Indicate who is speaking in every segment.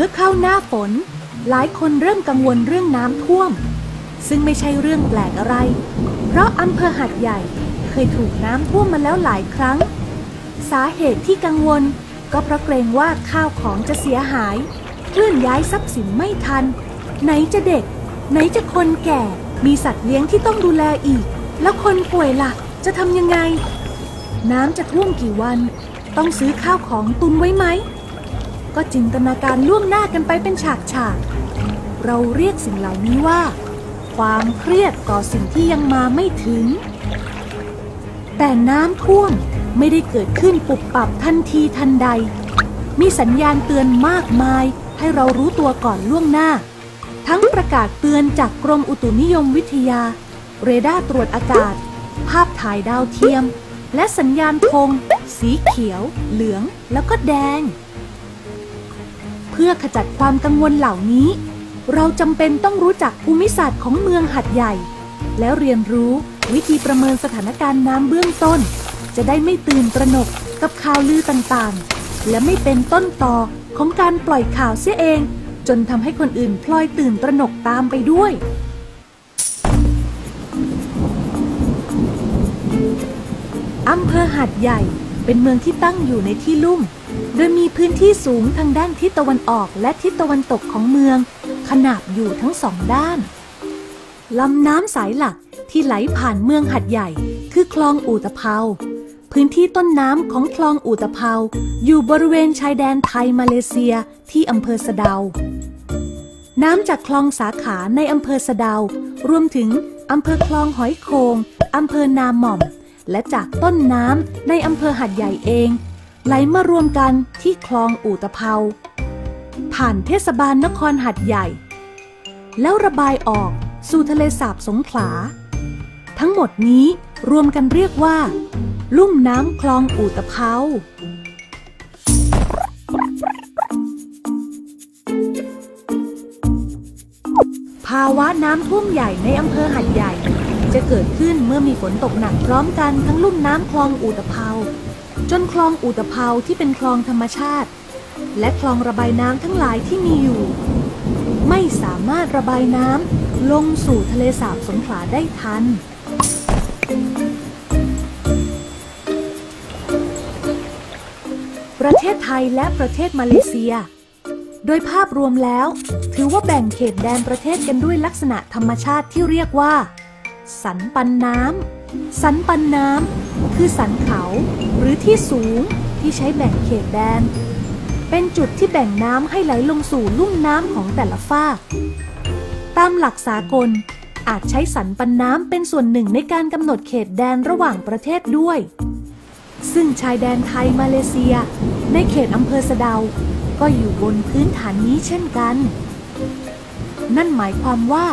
Speaker 1: มื่อเข้าหน้าฝน หลายคนเริ่มกังวลเรื่องน้ำท่วม ซึ่งไม่ใช่เรื่องแปลกอะไร เพราะอำเภอหัดใหญ่เคยถูกน้ำท่วมมาแล้วหลายครั้ง สาเหตุที่กังวล ก็เพราะเกรงว่าข้าวของจะเสียหาย เคลื่อนย้ายทรัพย์สินไม่ทัน ไหนจะเด็ก ไหนจะคนแก่ มีสัตว์เลี้ยงที่ต้องดูแลอีก แล้วคนป่วยล่ะ จะทำยังไง น้ำจะท่วมกี่วัน ต้องซื้อข้าวของตุนไว้ไหม ก็จินตนาการล่วงหน้ากันไปเป็นฉากฉาก เราเรียกสิ่งเหล่านี้ว่า ความเครียดต่อสิ่งที่ยังมาไม่ถึง แต่น้ำท่วมไม่ได้เกิดขึ้นปุบปับทันทีทันใด มีสัญญาณเตือนมากมายให้เรารู้ตัวก่อนล่วงหน้า ทั้งประกาศเตือนจากกรมอุตุนิยมวิทยา เรดาร์ตรวจอากาศ ภาพถ่ายดาวเทียม และสัญญาณธงสีเขียว เหลือง แล้วก็แดง พื่อขจัดความกังวลเหล่านี้ เราจำเป็นต้องรู้จักภูมิศาสตร์ของเมืองหัดใหญ่ แล้วเรียนรู้วิธีประเมินสถานการณ์น้ำเบื้องต้น จะได้ไม่ตื่นตระหนกกับข่าวลือต่างๆ และไม่เป็นต้นต่อของการปล่อยข่าวเสียเอง จนทำให้คนอื่นพลอยตื่นตระหนกตามไปด้วยอำเภอหัดใหญ่เป็นเมืองที่ตั้งอยู่ในที่ลุ่ม โดยมีพื้นที่สูงทางด้านทิศตะวันออกและทิศตะวันตกของเมือง ขนาบอยู่ทั้งสองด้านลำน้ำสายหลักที่ไหลผ่านเมืองหัดใหญ่ คือคลองอูตะเภา พื้นที่ต้นน้ำของคลองอูตะเภา อยู่บริเวณชายแดนไทยมาเลเซียที่อำเภอสะเดา น้ำจากคลองสาขาในอำเภอสะเดา รวมถึงอำเภอคลองหอยโคงอำเภอนาหม่อม และจากต้นน้ำในอำเภอหัดใหญ่เอง ไหลมารวมกันที่คลองอูตะเภา ผ่านเทศบาลนครหัดใหญ่ แล้วระบายออกสู่ทะเลสาบสงขลา ทั้งหมดนี้รวมกันเรียกว่า ลุ่มน้ำคลองอูตะเภาภาวะน้ำท่วมใหญ่ในอำเภอหัดใหญ่ จะเกิดขึ้นเมื่อมีฝนตกหนักพร้อมกันทั้งลุ่มน้ำคลองอูตะเภา จนคลองอูตะเภาที่เป็นคลองธรรมชาติ และคลองระบายน้ำทั้งหลายที่มีอยู่ ไม่สามารถระบายน้ำลงสู่ทะเลสาบสงขลาได้ทัน ประเทศไทยและประเทศมาเลเซีย โดยภาพรวมแล้ว ถือว่าแบ่งเขตแดนประเทศกันด้วยลักษณะธรรมชาติที่เรียกว่า สันปันน้ำ สันปันน้ำคือสันเขาหรือที่สูงที่ใช้แบ่งเขตแดน เป็นจุดที่แบ่งน้ำให้ไหลลงสู่ลุ่มน้ำของแต่ละฝากตามหลักสากลอาจใช้สันปันน้ำเป็นส่วนหนึ่งในการกำหนดเขตแดนระหว่างประเทศด้วย ซึ่งชายแดนไทยมาเลเซีย ในเขตอำเภอสะเดา ก็อยู่บนพื้นฐานนี้เช่นกัน นั่นหมายความว่า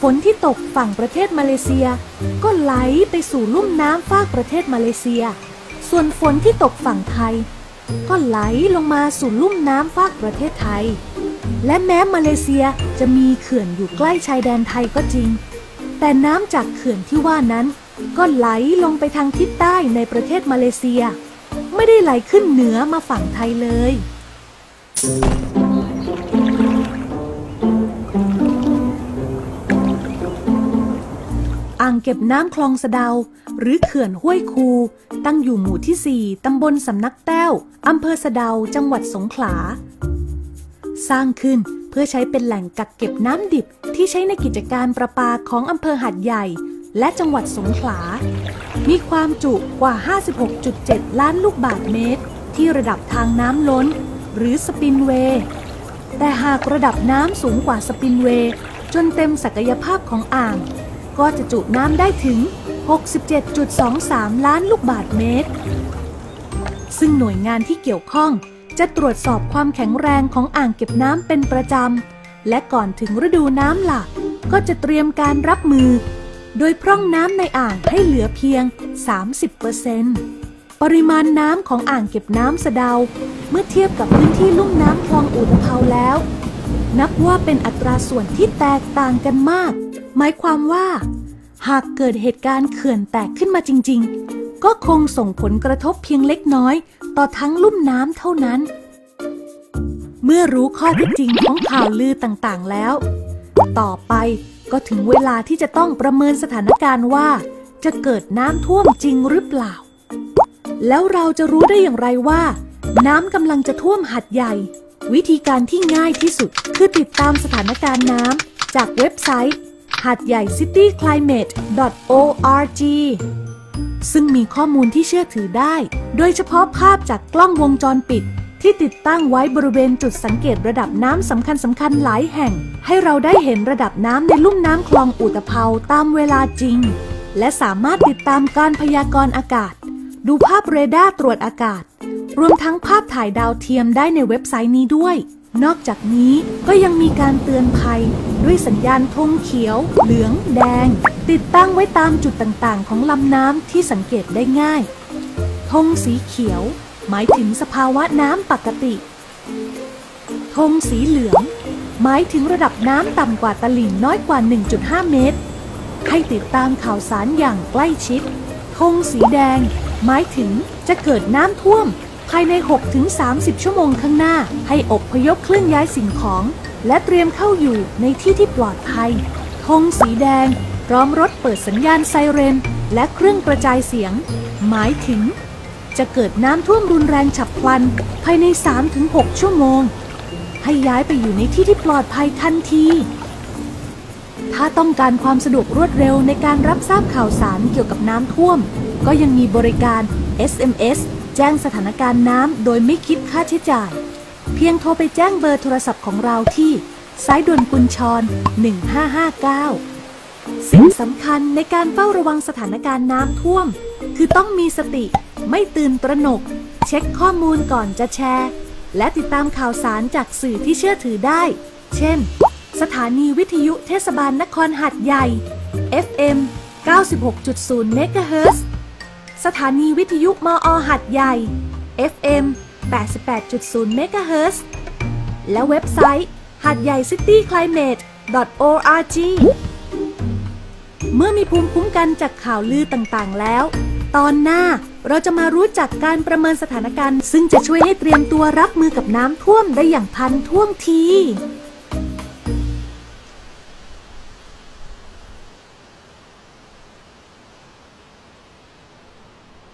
Speaker 1: ฝนที่ตกฝั่งประเทศมาเลเซีย ก็ไหลไปสู่ลุ่มน้ำฝากประเทศมาเลเซีย ส่วนฝนที่ตกฝั่งไทย ก็ไหลลงมาสู่ลุ่มน้ำฝากประเทศไทย และแม้มาเลเซียจะมีเขื่อนอยู่ใกล้ชายแดนไทยก็จริง แต่น้ำจากเขื่อนที่ว่านั้น ก็ไหลลงไปทางทิศใต้ในประเทศมาเลเซีย ไม่ได้ไหลขึ้นเหนือมาฝั่งไทยเลยอ่า เก็บน้ำคลองสะเดา หรือเขื่อนห้วยคู ตั้งอยู่หมู่ที่ 4 ตำบลสำนักแต้ว อำเภอสะเดา จังหวัดสงขลา สร้างขึ้นเพื่อใช้เป็นแหล่งกักเก็บน้ำดิบที่ใช้ในกิจการประปาของอำเภอหัดใหญ่ และจังหวัดสงขลา มีความจุกว่า 56.7 ล้านลูกบาศก์เมตร ที่ระดับทางน้ำล้น หรือสปินเวย์ แต่หากระดับน้ำสูงกว่าสปินเวย์จนเต็มศักยภาพของอ่าง ก็จะจุน้ำได้ถึง 67.23 ล้านลูกบาศก์เมตร ซึ่งหน่วยงานที่เกี่ยวข้องจะตรวจสอบความแข็งแรงของอ่างเก็บน้ำเป็นประจำ และก่อนถึงฤดูน้ำหลากก็จะเตรียมการรับมือ โดยพร่องน้ำในอ่างให้เหลือเพียง 30%ปริมาณน้ำของอ่างเก็บน้ำสะเดา เมื่อเทียบกับพื้นที่ลุ่มน้ำคลองอู่ตะเภาแล้ว นับว่าเป็นอัตราส่วนที่แตกต่างกันมาก หมายความว่า หากเกิดเหตุการณ์เขื่อนแตกขึ้นมาจริง ๆ ก็คงส่งผลกระทบเพียงเล็กน้อย ต่อทั้งลุ่มน้ำเท่านั้น เมื่อรู้ข้อเท็จจริงของข่าวลือต่างๆแล้ว ต่อไปก็ถึงเวลาที่จะต้องประเมินสถานการณ์ว่า จะเกิดน้ำท่วมจริงหรือเปล่า แล้วเราจะรู้ได้อย่างไรว่า น้ำกำลังจะท่วมหัดใหญ่ วิธีการที่ง่ายที่สุดคือติดตามสถานการณ์น้ำจากเว็บไซต์หัดใหญ่ cityclimate.org ซึ่งมีข้อมูลที่เชื่อถือได้ โดยเฉพาะภาพจากกล้องวงจรปิด ที่ติดตั้งไว้บริเวณจุดสังเกตระดับน้ำสำคัญสำคัญหลายแห่ง ให้เราได้เห็นระดับน้ำในลุ่มน้ำคลองอุตภเปาตามเวลาจริง และสามารถติดตามการพยากรณ์อากาศ ดูภาพเรดาร์ตรวจอากาศ รวมทั้งภาพถ่ายดาวเทียมได้ในเว็บไซต์นี้ด้วย นอกจากนี้ก็ยังมีการเตือนภัย ด้วยสัญญาณธงเขียว เหลือง แดง ติดตั้งไว้ตามจุดต่างๆ ของลำน้ำที่สังเกตได้ง่ายธงสีเขียว หมายถึงสภาวะน้ำปกติธงสีเหลือง หมายถึงระดับน้ำต่ำกว่าตลิ่งน้อยกว่า 1.5 เมตร ให้ติดตามข่าวสารอย่างใกล้ชิดธงสีแดง หมายถึงจะเกิดน้ำท่วม ภายใน 6-30 ชั่วโมงข้างหน้า ให้อบพยพเคลื่อนย้ายสิ่งของ และเตรียมเข้าอยู่ในที่ที่ปลอดภัยธงสีแดง พร้อมรถเปิดสัญญาณไซเรน และเครื่องกระจายเสียง หมายถึง จะเกิดน้ำท่วมรุนแรงฉับพลัน ภายใน 3-6 ชั่วโมง ให้ย้ายไปอยู่ในที่ที่ปลอดภัยทันทีถ้าต้องการความสะดวกรวดเร็วในการรับทราบข่าวสารเกี่ยวกับน้ำท่วม ก็ยังมีบริการ SMS แจ้งสถานการณ์น้ำโดยไม่คิดค่าใช้จ่าย เพียงโทรไปแจ้งเบอร์โทรศัพท์ของเราที่สายด่วนกุญชร 1559 สิ่งสำคัญในการเฝ้าระวังสถานการณ์น้ำท่วม คือต้องมีสติไม่ตื่นตระหนก เช็คข้อมูลก่อนจะแชร์ และติดตามข่าวสารจากสื่อที่เชื่อถือได้ เช่น สถานีวิทยุเทศบาลนครหัดใหญ่ FM 96.0เมกะเฮิร์ สถานีวิทยุมอหัดใหญ่ FM 88.0เมกะเฮิรตและเว็บไซต์หัดใหญ่ cityclimate.org เมื่อมีภูมิคุ้มกันจากข่าวลือต่างๆแล้ว ตอนหน้าเราจะมารู้จักการประเมินสถานการณ์ ซึ่งจะช่วยให้เตรียมตัวรับมือกับน้ำท่วมได้อย่างทันท่วงที